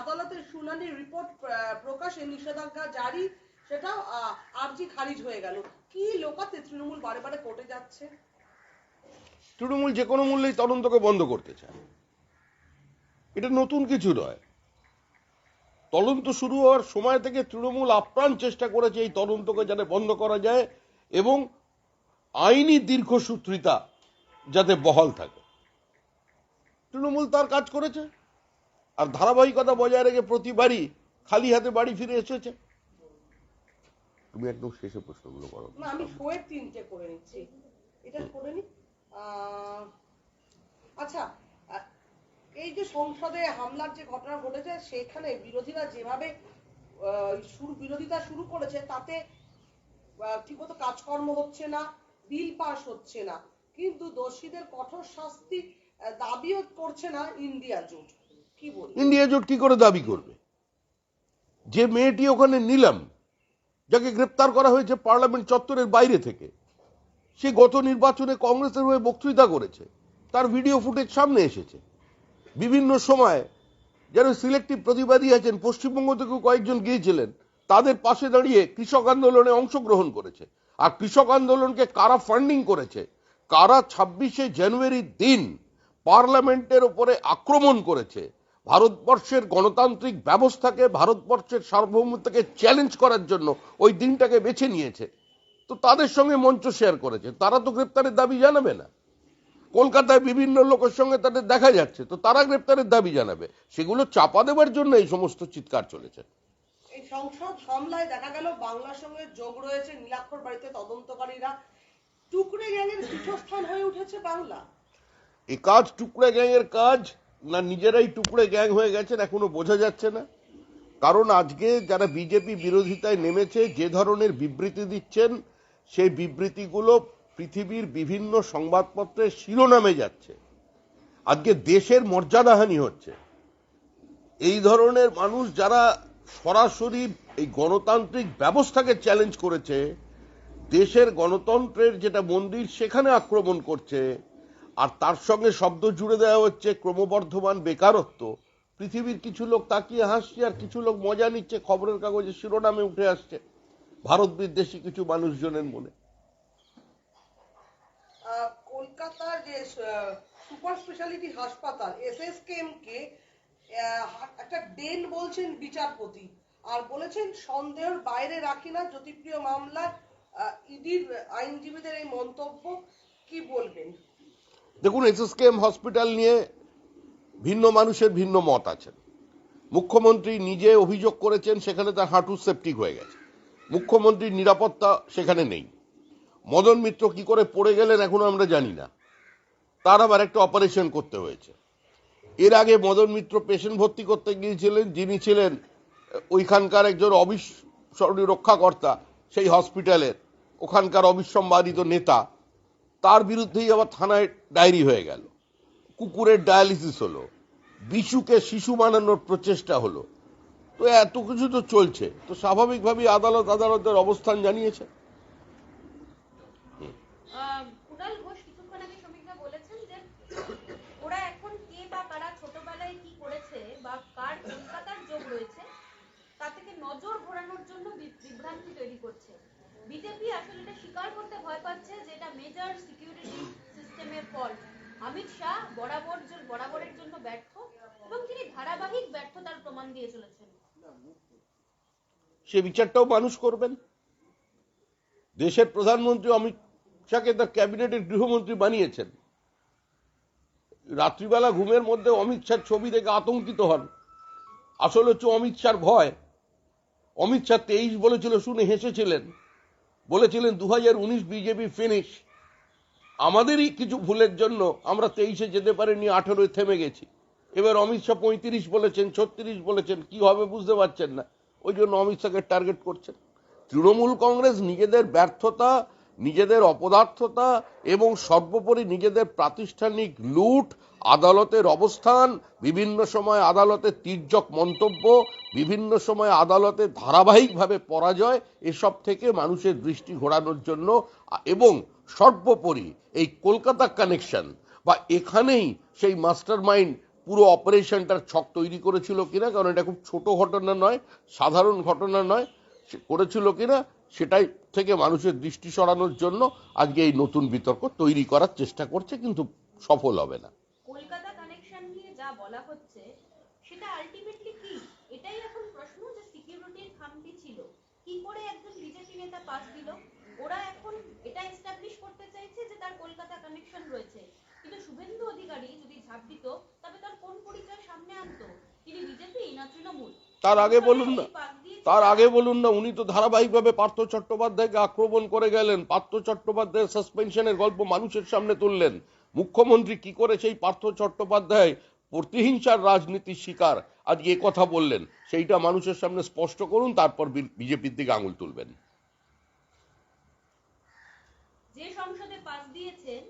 আদালতের শুনানির রিপোর্ট প্রকাশে নিষেধাজ্ঞা জারি, সেটাও আর্জি খারিজ হয়ে গেল। কি লোকাতে তৃণমূল বারে বারে কোর্টে যাচ্ছে? তৃণমূল যে কোনো মূল্যেই তদন্তকে বন্ধ করতে চায়। এটা নতুন কিছু নয়। তদন্ত শুরু হওয়ার সময় থেকে তৃণমূল আপ্রাণ চেষ্টা করেছে এই তদন্তকে যাতে বন্ধ করা যায় এবং আইনি দীর্ঘসূত্রিতা যাতে বহাল থাকে। তৃণমূল তার কাজ করেছে। আর ধারাবাহিকতা বজায় রেখে প্রতিবারই খালি হাতে বাড়ি ফিরে এসেছে। তুমি একদম শেষে প্রশ্নগুলো করো। না আমি শোয়ের তিনটে করে নিচ্ছি। এটা করে নি। আচ্ছা এই যে সংসদে হামলার যে ঘটনা ঘটেছে সেখানে বিরোধীরা যেভাবে আহ, শুরু বিরোধিতা শুরু করেছে তাতে ঠিকমতো কাজকর্ম হচ্ছে না বিল পাস হচ্ছে না। কিন্তু দোষীদের কঠোর শাস্তি দাবিও করছে না ইন্ডিয়া জোট। ইন্ডিয়া জোট কি করে দাবি করবে? যে মেয়েটি ওখানে নিলাম, যাকে গ্রেপ্তার করা হয়েছে পার্লামেন্ট চত্বরের বাইরে থেকে, সে গত নির্বাচনে কংগ্রেসের হয়ে বক্তৃতা করেছে। তার ভিডিও ফুটেজ সামনে এসেছে। বিভিন্ন সময় যারা সিলেক্টিভ প্রতিবাদী আছেন, পশ্চিমবঙ্গ থেকেও কয়েকজন গিয়েছিলেন, তাদের পাশে দাঁড়িয়ে কৃষক আন্দোলনে অংশগ্রহণ করেছে। আর কৃষক আন্দোলনকে কারা ফান্ডিং করেছে? কারা ছাব্বিশে জানুয়ারির দিন পার্লামেন্টের উপরে আক্রমণ করেছে? ভারতবর্ষের গণতান্ত্রিক ব্যবস্থাকে ভারতবর্ষের সার্বভৌমত্বকে চ্যালেঞ্জ করার জন্য ওই দিনটাকে বেছে নিয়েছে। তো তাদের সঙ্গে মঞ্চ শেয়ার করেছে। তারা তো গ্রেপ্তারের দাবি জানাবে না। কলকাতায় বিভিন্ন লোকের সঙ্গে তাদের দেখা যাচ্ছে। তো তারা গ্রেপ্তারের দাবি জানাবে। সেগুলো চাপা দেওয়ার জন্য এই সমস্ত চিৎকার চলেছে। এই সংসদ হামলায় দেখা গেল বাংলার সঙ্গে যোগ রয়েছে নীলাক্ষর বাড়িতে তদন্তকারীরা। টুকরে গ্যাংয়ের পীঠস্থান হয়ে উঠেছে বাংলা। এই কাজ টুকরে গ্যাংয়ের কাজ। না, নিজেরাই টুকরে গ্যাং হয়ে গেছেন, এখনও বোঝা যাচ্ছে না। কারণ আজকে যারা বিজেপি বিরোধিতায় নেমেছে, যে ধরনের বিবৃতি দিচ্ছেন, সেই বিবৃতিগুলো পৃথিবীর বিভিন্ন সংবাদপত্রের শিরোনামে যাচ্ছে। আজকে দেশের মর্যাদাহানি হচ্ছে। এই ধরনের মানুষ যারা সরাসরি এই গণতান্ত্রিক ব্যবস্থাকে চ্যালেঞ্জ করেছে, দেশের গণতন্ত্রের যেটা মন্দির, সেখানে আক্রমণ করছে আর তার সঙ্গে শব্দ জুড়ে দেওয়া হচ্ছে ক্রমবর্ধমান বেকারত্ব। পৃথিবীর কিছু লোক তাকিয়ে হাসছে আর কিছু লোক মজা নিচ্ছে, খবরের কাগজে শিরোনামে উঠে আসছে। ভারত বিদ্বেষী কিছু মানুষজনের মনে। কলকাতার যে সুপার স্পেশালিটি হাসপাতাল এসএসকেএম কে একটা ডেন বলছেন বিচারপতি, আর বলেছেন সন্দেহের বাইরে রাখি না, জ্যোতিপ্রিয় মামলায় ইডির আইনজীবীদের এই মন্তব্য। কি বলবেন? দেখুন, এসএসকেএম হসপিটাল নিয়ে ভিন্ন মানুষের ভিন্ন মত আছেন মুখ্যমন্ত্রী নিজে অভিযোগ করেছেন, সেখানে তার হাঁটু সেপটিক হয়ে গেছে। মুখ্যমন্ত্রীর নিরাপত্তা সেখানে নেই। মদন মিত্র কি করে পড়ে গেলেন এখনও আমরা জানি না। তার আবার একটা অপারেশন করতে হয়েছে। এর আগে মদন মিত্র পেশেন্ট ভর্তি করতে গিয়েছিলেন, যিনি ছিলেন ওইখানকার একজন অবিস্মরণীয় রক্ষাকর্তা, সেই হসপিটালের ওখানকার অবিসম্বাদিত নেতা। তার বিরুদ্ধেই আবার থানায় ডায়েরি হয়ে গেল। কুকুরের ডায়ালিসিস হলো, বিশুকে শিশু বানানোর প্রচেষ্টা হলো। তো এত কিছু তো চলছে, তো স্বাভাবিকভাবেই আদালত আদালতের অবস্থান জানিয়েছে। নজর ঘোরানোর জন্য বিভ্রান্তি তৈরি করছে। বিজেপি আসলে এটা স্বীকার করতে ভয় পাচ্ছে যে এটা মেজর সিকিউরিটি সিস্টেমের ফল অমিত শাহ বরাবর বরাবরের জন্য ব্যর্থ এবং তিনি ধারাবাহিক ব্যর্থতার প্রমাণ দিয়ে চলেছেন। সে বিচারটাও মানুষ করবেন। দেশের প্রধানমন্ত্রী অমিত শাহকে তার ক্যাবিনেটের গৃহমন্ত্রী বানিয়েছেন। রাত্রিবেলা ঘুমের মধ্যে অমিত শাহ ছবি দেখে আতঙ্কিত হন। আসলে হচ্ছে অমিত শাহর ভয়। অমিত শাহ তেইশ বলেছিল, শুনে হেসেছিলেন। বলেছিলেন দু হাজার উনিশ বিজেপি ফিনিশ আমাদেরই কিছু ভুলের জন্য আমরা তেইশে যেতে পারিনি, আঠেরোয় থেমে গেছি। এবার অমিত শাহ পঁয়ত্রিশ বলেছেন, ছত্রিশ বলেছেন, কি হবে বুঝতে পারছেন না। ওই জন্য অমিত শাহকে টার্গেট করছেন। তৃণমূল কংগ্রেস নিজেদের ব্যর্থতা, নিজেদের অপদার্থতা এবং সর্বোপরি নিজেদের প্রাতিষ্ঠানিক লুট আদালতের অবস্থান, বিভিন্ন সময় আদালতের তির্যক মন্তব্য, বিভিন্ন সময় আদালতে ধারাবাহিকভাবে পরাজয়, এসব থেকে মানুষের দৃষ্টি ঘোরানোর জন্য, এবং সর্বোপরি এই কলকাতা কানেকশন, বা এখানেই সেই মাস্টার মাইন্ড পুরো অপারেশনটার ছক তৈরি করেছিল কিনা, কারণ এটা খুব ছোট ঘটনা নয়, সাধারণ ঘটনা নয়, সে করেছিল কিনা, সেটাই থেকে মানুষের দৃষ্টি সরানোর জন্য আজকে এই নতুন বিতর্ক তৈরি করার চেষ্টা করছে, কিন্তু সফল হবে না কলকাতা কানেকশন নিয়ে যা বলা হচ্ছে সেটা আলটিমেটলি কি? এটাই এখন প্রশ্ন যে সিকিউরিটির খামতি ছিল। কি করে একজন বিজেপি নেতা পাস দিল? ওরা এখন এটা এস্টাবলিশ করতে চাইছে যে তার কলকাতা কানেকশন রয়েছে। কিন্তু শুভেন্দু অধিকারী যদি ঝাঁপ দিত তবে তার কোন পরিচয় সামনে আনতো? তিনি বিজেপি না তৃণমূল? তার আগে বলুন না তার আগে বলুন না উনি তো ধারাবাহিকভাবে পার্থ চট্টোপাধ্যায়কে আক্রমণ করে গেলেন পার্থ চট্টোপাধ্যায়ের সাসপেনশনের গল্প মানুষের সামনে তুললেন। মুখ্যমন্ত্রী কি করে সেই পার্থ চট্টোপাধ্যায় প্রতিহিংসার রাজনীতির শিকার। আজকে এ কথা বললেন। সেইটা মানুষের সামনে স্পষ্ট করুন তারপর বিজেপির দিকে আঙুল তুলবেন। যে সংসদে পাস দিয়েছেন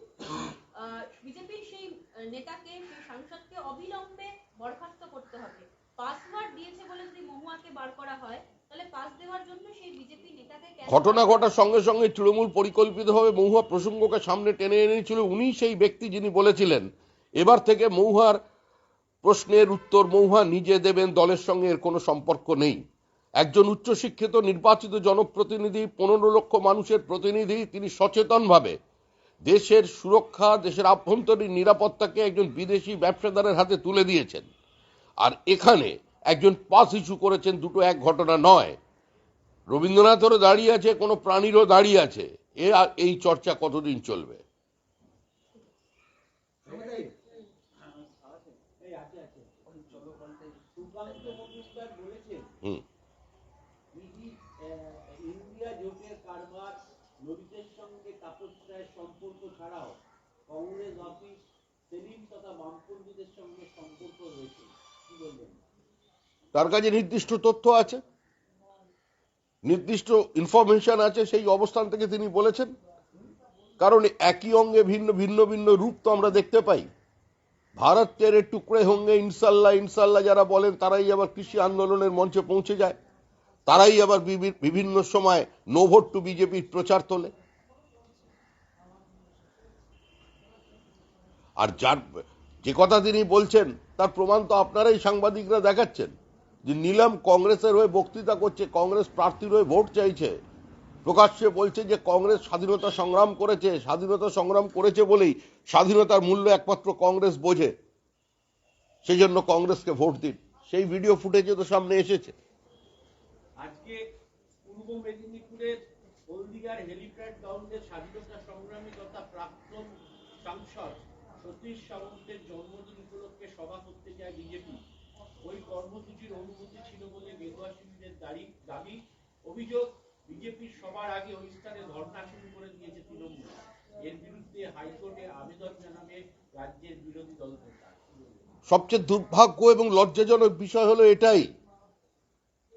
বিজেপির সেই নেতাকে সেই সাংসদকে অবিলম্বে বরখাস্ত করতে হবে। পাসওয়ার্ড দিয়েছে বলে যদি মহুয়াকে বার করা হয় তাহলে পাস দেওয়ার জন্য সেই বিজেপি নেতাকে ঘটনা ঘটার সঙ্গে সঙ্গে তৃণমূল পরিকল্পিতভাবে মহুয়া প্রসঙ্গকে সামনে টেনে এনেছিল। উনি সেই ব্যক্তি যিনি বলেছিলেন এবার থেকে মহুয়ার প্রশ্নের উত্তর মৌহা নিজে দেবেন, দলের সঙ্গে এর কোনো সম্পর্ক নেই। একজন উচ্চশিক্ষিত, নির্বাচিত জনপ্রতিনিধি, পনেরো লক্ষ মানুষের প্রতিনিধি, তিনি সচেতনভাবে দেশের সুরক্ষা, দেশের আভ্যন্তরীণ নিরাপত্তাকে একজন বিদেশি ব্যবসাদারের হাতে তুলে দিয়েছেন। আর এখানে একজন পাস ইস্যু করেছেন, দুটো এক ঘটনা নয়। রবীন্দ্রনাথেরও দাঁড়িয়ে আছে, কোনো প্রাণীরও দাঁড়িয়ে আছে। এ এই চর্চা কতদিন চলবে? কংগ্রেস, অফিস, সেলিম তথা বামপন্থীদের সঙ্গে সম্পর্ক রয়েছে। কি বলবেন? তার কাছে নির্দিষ্ট তথ্য আছে, নির্দিষ্ট ইনফরমেশন আছে, সেই অবস্থান থেকে তিনি বলেছেন। কারণ একই অঙ্গে ভিন্ন ভিন্ন ভিন্ন রূপ তো আমরা দেখতে পাই। ভারত তেরে টুকরে হোঙ্গে ইনশাল্লাহ ইনশাল্লাহ যারা বলেন, তারাই আবার কৃষি আন্দোলনের মঞ্চে পৌঁছে যায়। তারাই আবার বিভিন্ন সময় নো ভোট টু বিজেপির প্রচার তোলে। আর যার, যে কথা তিনি বলছেন, তার প্রমাণ তো আপনারাই সাংবাদিকরা দেখাচ্ছেন, যে নিলাম কংগ্রেসের হয়ে বক্তৃতা করছে, কংগ্রেস প্রার্থীর হয়ে ভোট চাইছে। প্রকাশ্যে বলছে যে কংগ্রেস স্বাধীনতা সংগ্রাম করেছে, স্বাধীনতা সংগ্রাম করেছে বলেই স্বাধীনতার মূল্য একমাত্র কংগ্রেস বোঝে। সেই জন্য কংগ্রেসকে ভোট দিন। সেই ভিডিও ফুটেজে তো সামনে এসেছে। আজকে পূর্ব মেদিনীপুরের হেলিপ্যাড গ্রাউন্ডে স্বাধীনতা সংগ্রামী তথা প্রাক্তন সাংসদ সতীশ সামন্তের জন্মদিন উপলক্ষে সভা করতে যায় বিজেপি। ওই কর্মসূচির অনুমতি ছিল বলে গেরুয়া শিবিরের দাবি দাবি, অভিযোগ বিজেপির সবার আগে ওই স্থানে ধর্ণা শুরু করে দিয়েছে তৃণমূল। এর বিরুদ্ধে হাইকোর্টে আবেদন জানাবে রাজ্যের বিরোধী দল সবচেয়ে দুর্ভাগ্য এবং লজ্জাজনক বিষয় হলো এটাই,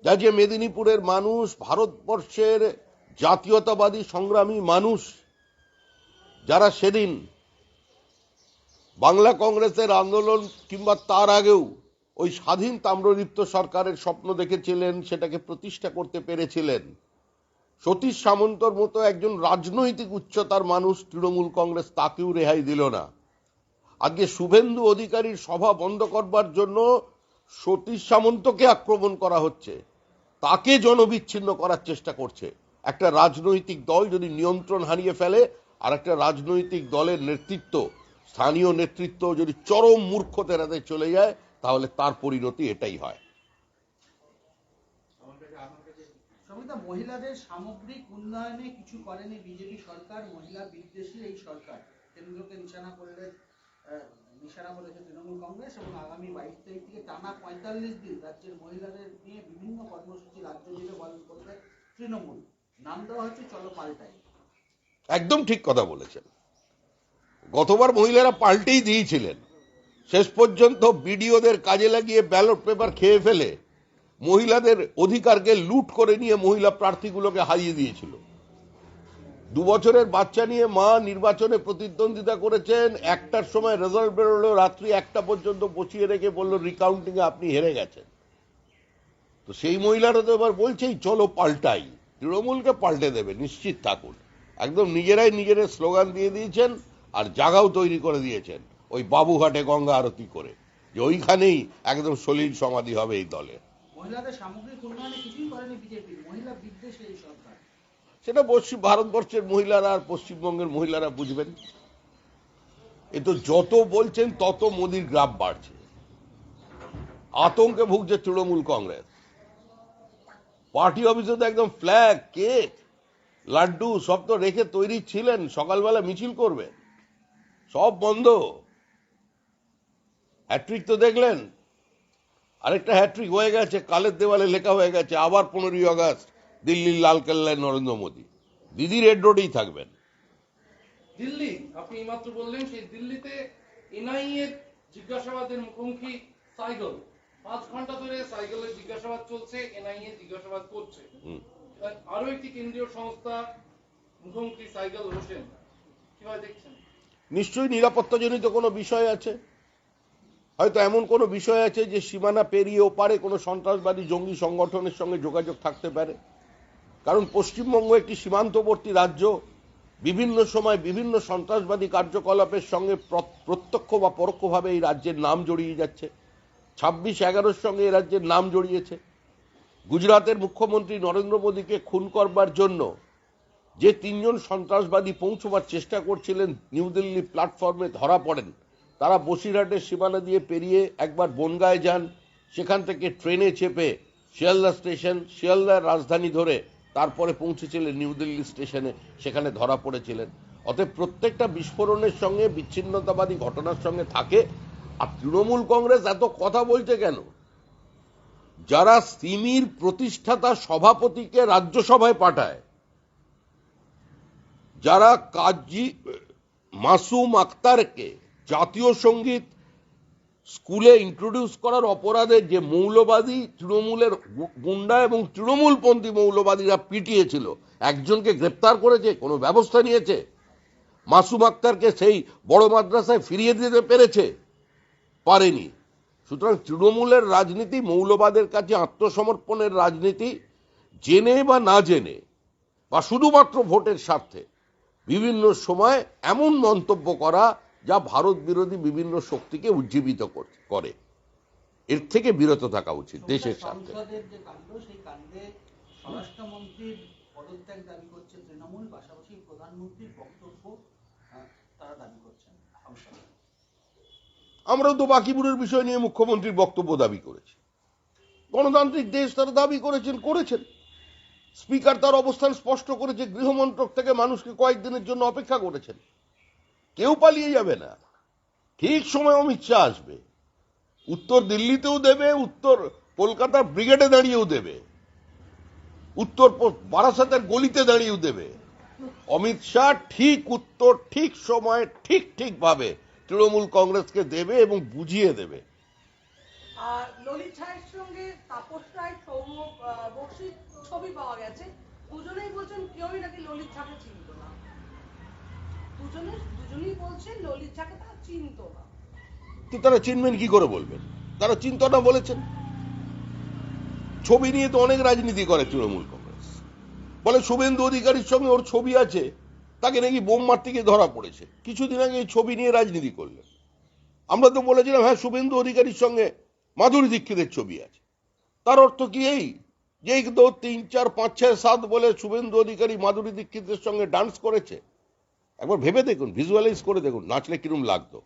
যা যে মেদিনীপুরের মানুষ, ভারতবর্ষের জাতীয়তাবাদী সংগ্রামী মানুষ, যারা সেদিন বাংলা কংগ্রেসের আন্দোলন কিংবা তার আগেও ওই স্বাধীন তাম্রলিপ্ত সরকারের স্বপ্ন দেখেছিলেন, সেটাকে প্রতিষ্ঠা করতে পেরেছিলেন। সতীশ সামন্তর মতো একজন রাজনৈতিক উচ্চতার মানুষ তৃণমূল কংগ্রেস তাকেও রেহাই দিল না। আজকে শুভেন্দু অধিকারীর সভা বন্ধ করবার জন্য সতীশ সামন্তকে আক্রমণ করা হচ্ছে। তাকে জনবিচ্ছিন্ন করার চেষ্টা করছে। একটা রাজনৈতিক দল যদি নিয়ন্ত্রণ হারিয়ে ফেলে আর একটা রাজনৈতিক দলের নেতৃত্ব স্থানীয় নেতৃত্ব যদি চরম মূর্খতার হাতে চলে যায় তাহলে তার পরিণতি এটাই হয়। মহিলাদের সামগ্রিক উন্নয়নে কিছু করেনি বিজেপি সরকার মহিলা বিদ্বেষী এই সরকার। কেন্দ্রকে নিশানা করলে নিশানা করেছে তৃণমূল কংগ্রেস এবং আগামী বাইশ তারিখ থেকে টানা পঁয়তাল্লিশ দিন রাজ্যের মহিলাদের নিয়ে বিভিন্ন কর্মসূচি রাজ্য জুড়ে পালন করবে তৃণমূল। নাম দেওয়া হচ্ছে চলো পাল্টাই। একদম ঠিক কথা বলেছেন। গতবার মহিলারা পাল্টেই দিয়েছিলেন। শেষ পর্যন্ত বিডিওদের কাজে লাগিয়ে ব্যালট পেপার খেয়ে ফেলে মহিলাদের অধিকারকে লুট করে নিয়ে মহিলা প্রার্থীগুলোকে হারিয়ে দিয়েছিল। দু বছরের বাচ্চা নিয়ে মা নির্বাচনে প্রতিদ্বন্দ্বিতা করেছেন। একটার সময় রেজাল্ট বেরোলো, রাত্রি একটা পর্যন্ত বসিয়ে রেখে বলল রিকাউন্টিং এ আপনি হেরে গেছেন। তো সেই মহিলারা তো এবার বলছেই, চলো পাল্টাই। তৃণমূলকে পাল্টে দেবে, নিশ্চিত থাকুন। একদম নিজেরাই নিজেদের স্লোগান দিয়ে দিয়েছেন। আর জায়গাও তৈরি করে দিয়েছেন। ওই বাবুঘাটে গঙ্গা আরতি করে। যে ওইখানেই একদম সলিল সমাধি হবে এই দলের সরকার। সেটা পশ্চিম ভারতবর্ষের মহিলারা আর পশ্চিমবঙ্গের মহিলারা বুঝবেন। এ তো যত বলছেন তত মোদির গ্রাফ বাড়ছে। আতঙ্কে ভুগছে তৃণমূল কংগ্রেস। পার্টি অফিসে তো একদম ফ্ল্যাগ কেক লাড্ডু সব তো রেখে তৈরি ছিলেন। সকালবেলা মিছিল করবে। সব বন্ধ। হ্যাট্রিক তো দেখলেন? আরেকটা হ্যাট্রিক হয়ে গেছে কালের দেওয়ালে লেখা হয়ে গেছে আবার পনেরোই আগস্ট দিল্লির লালকেল্লায় নরেন্দ্র মোদী। দিদি রেড রোডেই থাকবেন। দিল্লি আপনি এইমাত্র বললেন সেই দিল্লিতে এনআইএ জিজ্ঞাসাবাদের মুখোমুখি সাইকেল। পাঁচ ঘণ্টা ধরে সাইকেলের জিজ্ঞাসাবাদ চলছে এনআইএ জিজ্ঞাসাবাদ করছে। আরও একটি কেন্দ্রীয় সংস্থা মুখোমুখি সাইকেল হোসেন কীভাবে দেখছেন? নিশ্চয়ই নিরাপত্তাজনিত কোনো বিষয় আছে। হয়তো এমন কোনো বিষয় আছে যে সীমানা পেরিয়ে ওপারে কোনো সন্ত্রাসবাদী জঙ্গি সংগঠনের সঙ্গে যোগাযোগ থাকতে পারে। কারণ পশ্চিমবঙ্গ একটি সীমান্তবর্তী রাজ্য, বিভিন্ন সময় বিভিন্ন সন্ত্রাসবাদী কার্যকলাপের সঙ্গে প্রত্যক্ষ বা পরোক্ষভাবে এই রাজ্যের নাম জড়িয়ে যাচ্ছে। ছাব্বিশ এগারোর সঙ্গে এই রাজ্যের নাম জড়িয়েছে। গুজরাতের মুখ্যমন্ত্রী নরেন্দ্র মোদীকে খুন করবার জন্য যে তিনজন সন্ত্রাসবাদী পৌঁছবার চেষ্টা করছিলেন নিউ দিল্লি প্ল্যাটফর্মে ধরা পড়েন, তারা বসিরহাটের সীমানা দিয়ে পেরিয়ে একবার বনগায় যান, সেখান থেকে ট্রেনে চেপে শিয়ালদা স্টেশন, শিয়ালদার রাজধানী ধরে তারপরে পৌঁছেছিলেন নিউ দিল্লি স্টেশনে, সেখানে ধরা পড়েছিলেন। অতএব প্রত্যেকটা বিস্ফোরণের সঙ্গে বিচ্ছিন্নতাবাদী ঘটনার সঙ্গে থাকে, আর তৃণমূল কংগ্রেস এত কথা বলছে কেন? যারা সিমির প্রতিষ্ঠাতা সভাপতিকে রাজ্যসভায় পাঠায় যারা কাজী মাসুম আক্তারকে জাতীয় সংগীত স্কুলে ইন্ট্রোডিউস করার অপরাধে যে মৌলবাদী তৃণমূলের গুন্ডা এবং তৃণমূলপন্থী মৌলবাদীরা পিটিয়েছিল, একজনকে গ্রেপ্তার করেছে, কোনো ব্যবস্থা নিয়েছে, মাসুম আক্তারকে সেই বড় মাদ্রাসায় ফিরিয়ে দিতে পেরেছে, পারেনি। সুতরাং তৃণমূলের রাজনীতি, মৌলবাদের কাছে আত্মসমর্পণের রাজনীতি, জেনে বা না জেনে, বা শুধুমাত্র ভোটের স্বার্থে বিভিন্ন সময় এমন মন্তব্য করা যা ভারত বিরোধী বিভিন্ন শক্তিকে উজ্জীবিত করে এর থেকে বিরত থাকা উচিত দেশের স্বার্থে। সংসদে আমরাও তো বাকিপুরের বিষয় নিয়ে মুখ্যমন্ত্রীর বক্তব্য দাবি করেছি। গণতান্ত্রিক দেশ তারা দাবি করেছেন করেছেন। স্পিকার তার অবস্থান স্পষ্ট করেছে গৃহমন্ত্রক থেকে মানুষকে কয়েকদিনের জন্য অপেক্ষা করেছেন। কেউ পালিয়ে যাবে না। ঠিক সময় অমিত শাহ আসবে। উত্তর দিল্লিতেও দেবে, উত্তর কলকাতার ব্রিগেডে দাঁড়িয়েও দেবে। উত্তর বারাসাতের গলিতে দাঁড়িয়েও দেবে। অমিত শাহ ঠিক উত্তর, ঠিক সময়ে, ঠিক ঠিক ভাবে তৃণমূল কংগ্রেসকে দেবে এবং বুঝিয়ে দেবে। ললিত সঙ্গে তাপস রায়, সৌম্য ছবি পাওয়া গেছে। দুজনেই বলছেন, কেউই নাকি ললিত ছাকে চিনত না। দুজনে দুজনেই বলছেন, ললিত ছাকে তারা চিনত না। তো তারা চিনবেন কি করে বলবেন? তারা চিন্তা না বলেছেন। ছবি নিয়ে তো অনেক রাজনীতি করে তৃণমূল কংগ্রেস। বলে শুভেন্দু অধিকারীর সঙ্গে ওর ছবি আছে, তাকে নাকি বোম মারতে গিয়ে ধরা পড়েছে। কিছুদিন আগে এই ছবি নিয়ে রাজনীতি করলেন। আমরা তো বলেছিলাম হ্যাঁ শুভেন্দু অধিকারীর সঙ্গে মাধুরী দীক্ষিতের ছবি আছে। তার অর্থ কি এই? যে তো তিন, চার, পাঁচ, ছয়, সাত বলে শুভেন্দু অধিকারী মাধুরী দীক্ষিতের সঙ্গে ডান্স করেছে, একবার ভেবে দেখুন ভিজুয়ালাইজ করে দেখুন, নাচলে কিরম লাগতো।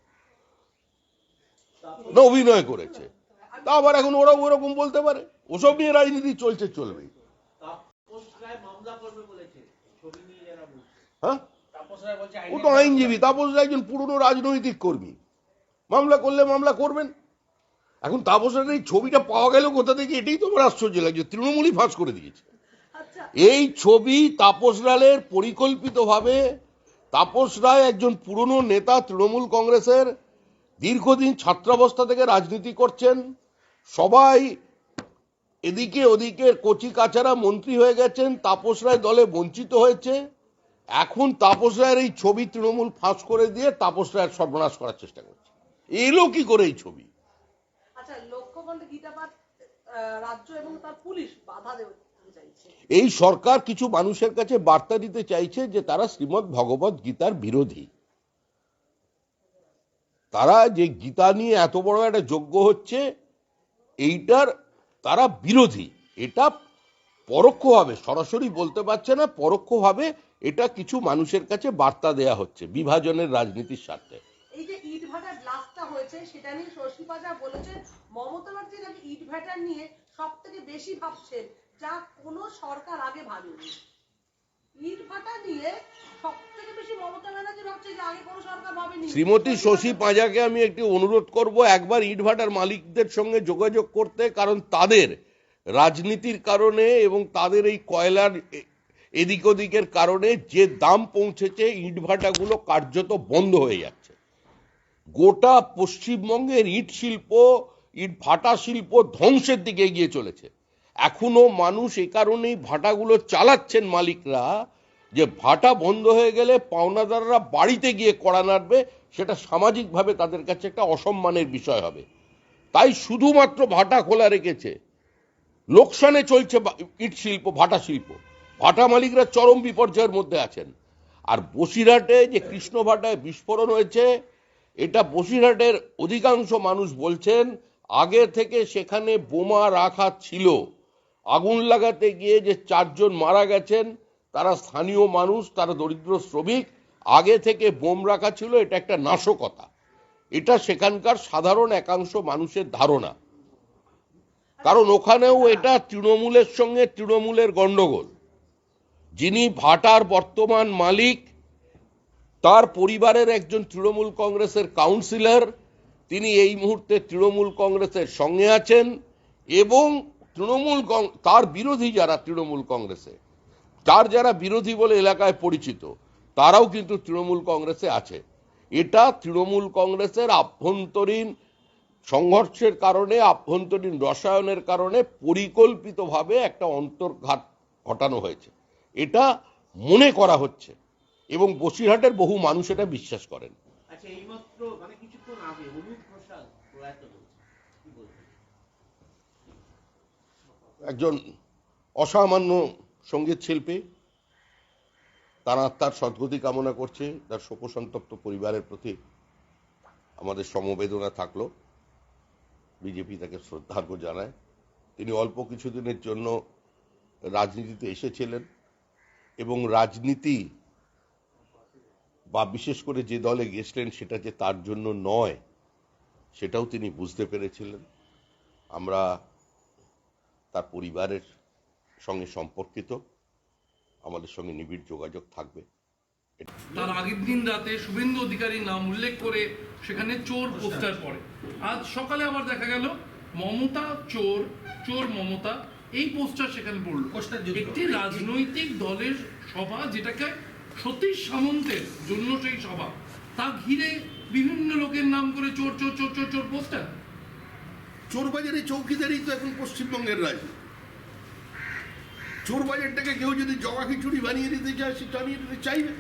না, অভিনয় করেছে। তা আবার এখন ওরা ওরকম বলতে পারে। ওসব নিয়ে রাজনীতি চলছে বলছে হ্যাঁ? ও তো আইনজীবী, তাপস একজন পুরনো রাজনৈতিক কর্মী। মামলা করলে মামলা করবেন। এখন তাপস রায়ের এই ছবিটা পাওয়া গেল কোথা থেকে? এটাই তো আমার আশ্চর্য লাগছে। তৃণমূলই ফাঁস করে দিয়েছে। আচ্ছা। এই ছবি তাপস রায়ের পরিকল্পিতভাবে তাপস রায় একজন পুরনো নেতা তৃণমূল কংগ্রেসের দীর্ঘদিন ছাত্রাবস্থা থেকে রাজনীতি করছেন। সবাই এদিকে ওদিকে কচি কাচারা মন্ত্রী হয়ে গেছেন তাপস রায় দলে বঞ্চিত হয়েছে। এখন তাপস রায়ের এই ছবি তৃণমূল ফাঁস করে দিয়ে তাপস রায়ের সর্বনাশ করার চেষ্টা করছে। এলো কি করে এই ছবি? এই সরকার কিছু মানুষের কাছে বার্তা দিতে চাইছে যে তারা শ্রীমৎ ভগবত গীতার বিরোধী। তারা যে গীতা নিয়ে এত বড় একটা যজ্ঞ হচ্ছে, এইটার তারা বিরোধী। এটা পরোক্ষভাবে, সরাসরি বলতে পারছে না, পরোক্ষভাবে এটা কিছু মানুষের কাছে বার্তা দেয়া হচ্ছে, বিভাজনের রাজনীতির স্বার্থে এই যে ইট ভাটা ব্লাস্টটা হয়েছে সেটা নিয়ে শশী পাজা বলেছে, মমতা ব্যানার্জি নাকি ইট ভাটা নিয়ে সব থেকে বেশি ভাবছেন, যা কোনো সরকার আগে ভাবেনি। ইট শ্রীমতী শশী পাঁজাকে আমি একটি অনুরোধ করব, একবার ইটভাটার মালিকদের সঙ্গে যোগাযোগ করতে, কারণ তাদের রাজনীতির কারণে এবং তাদের এই কয়লার এদিক ওদিকের কারণে যে দাম পৌঁছেছে ইটভাটাগুলো কার্যত বন্ধ হয়ে যাচ্ছে। গোটা পশ্চিমবঙ্গের ইট শিল্প, ইট ভাটা শিল্প ধ্বংসের দিকে এগিয়ে চলেছে। এখনও মানুষ এ কারণেই ভাটাগুলো চালাচ্ছেন মালিকরা যে ভাটা বন্ধ হয়ে গেলে পাওনাদাররা বাড়িতে গিয়ে কড়া নাড়বে, সেটা সামাজিকভাবে তাদের কাছে একটা অসম্মানের বিষয় হবে। তাই শুধুমাত্র ভাটা খোলা রেখেছে। লোকসানে চলছে ইট শিল্প, ভাটা শিল্প। ভাটা মালিকরা চরম বিপর্যয়ের মধ্যে আছেন। আর বসিরহাটে যে কৃষ্ণ ভাটায় বিস্ফোরণ হয়েছে এটা বসিরহাটের অধিকাংশ মানুষ বলছেন, আগে থেকে সেখানে বোমা রাখা ছিল। আগুন লাগাতে গিয়ে যে চারজন মারা গেছেন, তারা স্থানীয় মানুষ, তারা দরিদ্র শ্রমিক, আগে থেকে বোম রাখা ছিল, এটা একটা নাশকতা। এটা সেখানকার সাধারণ একাংশ মানুষের ধারণা। কারণ ওখানেও এটা তৃণমূলের সঙ্গে তৃণমূলের গন্ডগোল যিনি ভাটার বর্তমান মালিক তার পরিবারের একজন তৃণমূল কংগ্রেসের কাউন্সিলর, তিনি এই মুহূর্তে তৃণমূল কংগ্রেসের সঙ্গে আছেন এবং তৃণমূল তার বিরোধী যারা তৃণমূল কংগ্রেসে, তার যারা বিরোধী বলে এলাকায় পরিচিত, তারাও কিন্তু তৃণমূল কংগ্রেসে আছে। এটা তৃণমূল কংগ্রেসের আভ্যন্তরীণ সংঘর্ষের কারণে, আভ্যন্তরীণ রসায়নের কারণে পরিকল্পিতভাবে একটা অন্তর্ঘাত ঘটানো হয়েছে। এটা মনে করা হচ্ছে। এবং বসিরহাটের বহু মানুষ এটা বিশ্বাস করেন। আচ্ছা মানে একজন অসামান্য সংগীত শিল্পী তার আত্মার সদ্গতি কামনা করছে তার শোকসন্তপ্ত পরিবারের প্রতি আমাদের সমবেদনা থাকল বিজেপি তাকে শ্রদ্ধার্ঘ্য জানায়। তিনি অল্প কিছুদিনের জন্য রাজনীতিতে এসেছিলেন এবং রাজনীতি বা বিশেষ করে যে দলে গেছিলেন সেটা যে তার জন্য নয় সেটাও তিনি বুঝতে পেরেছিলেন। আমরা তার পরিবারের সঙ্গে সম্পর্কিত আমাদের সঙ্গে নিবিড় যোগাযোগ থাকবে। তার আগের দিন রাতে শুভেন্দু অধিকারীর নাম উল্লেখ করে সেখানে চোর পোস্টার পড়ে। আজ সকালে আবার দেখা গেল মমতা চোর চোর মমতা এই পোস্টার সেখানে পড়ল। একটি রাজনৈতিক দলের সভা যেটাকে সতীশ সামন্তের জন্য সেই সভা। তা ঘিরে বিভিন্ন লোকের নাম করে চোর চোর চোর চোর চোর পোস্টার। চোরবাজারে চৌকিদারি তো এখন পশ্চিমবঙ্গের রাজ। চোরবাজারটাকে কেউ যদি জগা খিচুড়ি বানিয়ে দিতে চায়, সে বানিয়ে দিতে চাইবে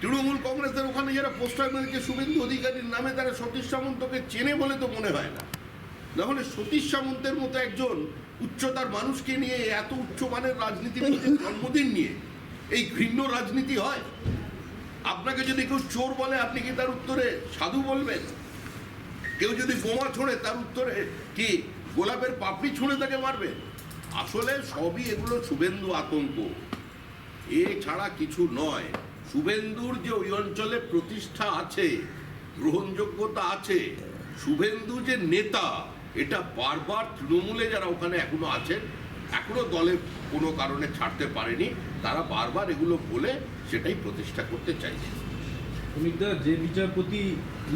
তৃণমূল কংগ্রেসের ওখানে যারা পোস্টার মেরেছে, শুভেন্দু অধিকারীর নামে তারা সতীশ সামন্তকে চেনে বলে তো মনে হয় না। নাহলে সতীশ সামন্তের মতো একজন উচ্চতার মানুষকে নিয়ে এত উচ্চমানের রাজনীতিবিদের জন্মদিন নিয়ে এই ঘৃণ্য রাজনীতি হয়। আপনাকে যদি কেউ চোর বলে, আপনি কি তার উত্তরে সাধু বলবেন? কেউ যদি বোমা ছোঁড়ে, তার উত্তরে কি গোলাপের পাপড়ি ছুঁড়ে তাকে মারবে? আসলে সবই এগুলো শুভেন্দু আতঙ্ক। এ ছাড়া কিছু নয়। শুভেন্দুর যে ওই অঞ্চলে প্রতিষ্ঠা আছে, গ্রহণযোগ্যতা আছে, শুভেন্দু যে নেতা, এটা বারবার তৃণমূলে যারা ওখানে এখনও আছেন এখনও দলে কোনো কারণে ছাড়তে পারেনি। তারা বারবার এগুলো বলে সেটাই প্রতিষ্ঠা করতে চাইছে। অমিতদা যে বিচারপতি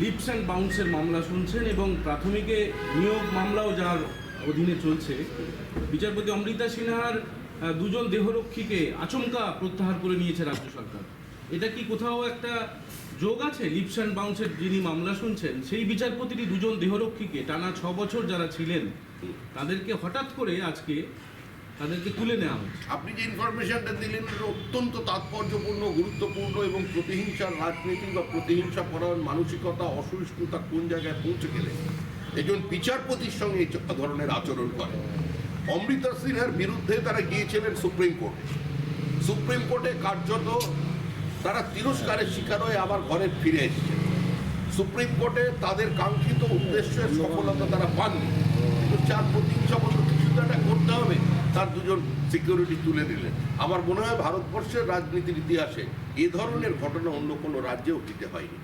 লিপস অ্যান্ড বাউন্সের মামলা শুনছেন এবং প্রাথমিকে নিয়োগ মামলাও যার অধীনে চলছে, বিচারপতি অমৃতা সিনহার দুজন দেহরক্ষীকে আচমকা প্রত্যাহার করে নিয়েছে রাজ্য সরকার। এটা কি কোথাও একটা যোগ আছে? লিপস অ্যান্ড বাউন্সের যিনি মামলা শুনছেন, সেই বিচারপতিটি দুজন দেহরক্ষীকে টানা ছ বছর যারা ছিলেন, তাদেরকে হঠাৎ করে আজকে তাদেরকে তুলে নেওয়া হচ্ছে। আপনি যে ইনফরমেশনটা দিলেন অত্যন্ত তাৎপর্যপূর্ণ, গুরুত্বপূর্ণ এবং প্রতিহিংসার রাজনীতি বা প্রতিহিংসা পরায়ণ মানসিকতা, অসহিষ্ণুতা কোন জায়গায় পৌঁছে গেলে একজন বিচারপতির সঙ্গে এই ধরনের আচরণ করে। অমৃতা সিনহার বিরুদ্ধে তারা গিয়েছিলেন সুপ্রিম কোর্টে। সুপ্রিম কোর্টে কার্যত তারা তিরস্কারের শিকার হয়ে আবার ঘরে ফিরে এসেছে সুপ্রিম কোর্টে তাদের কাঙ্ক্ষিত উদ্দেশ্যের সফলতা তারা পাননি। কিন্তু চার প্রতিহিংসা মতো কিছু একটা করতে হবে। তার দুজন সিকিউরিটি তুলে দিলেন। আমার মনে হয় ভারতবর্ষের রাজনীতির ইতিহাসে এ ধরনের ঘটনা অন্য কোনো রাজ্যেও দিতে হয়নি।